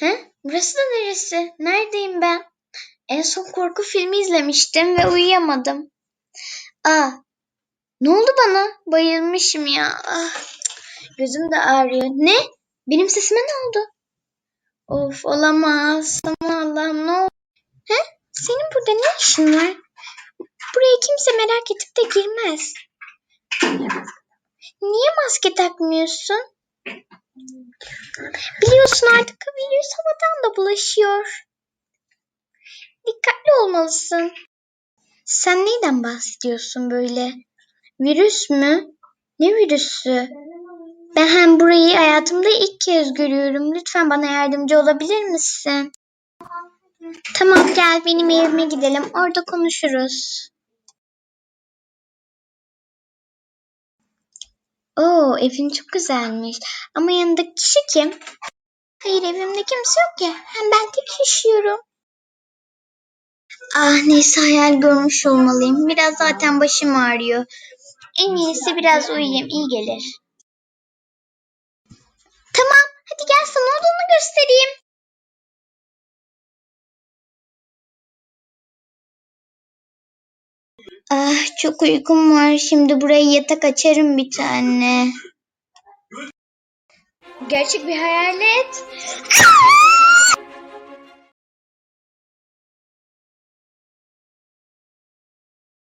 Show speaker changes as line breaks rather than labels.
He? Burası da neresi? Neredeyim ben? En son korku filmi izlemiştim ve uyuyamadım. Aa, ne oldu bana? Bayılmışım ya. Ah, gözüm de ağrıyor. Ne? Benim sesime ne oldu? Of olamaz. Aman Allah'ım ne oldu? He? Senin burada ne işin var? Buraya kimse merak edip de girmez. Niye maske takmıyorsun? Biliyorsun artık virüs havadan da bulaşıyor. Dikkatli olmalısın. Sen neyden bahsediyorsun böyle? Virüs mü? Ne virüsü? Ben hem burayı hayatımda ilk kez görüyorum. Lütfen bana yardımcı olabilir misin? Tamam gel benim evime gidelim. Orada konuşuruz. Oo evin çok güzelmiş. Ama yanındaki kişi kim? Hayır evimde kimse yok ya. Hem ben tek yaşıyorum. Ah neyse hayal görmüş olmalıyım. Biraz zaten başım ağrıyor. En iyisi biraz uyuyayım iyi gelir. Tamam hadi gel sana olduğunu göstereyim. Ah çok uykum var. Şimdi buraya yatak açarım bir tane. Gerçek bir hayalet.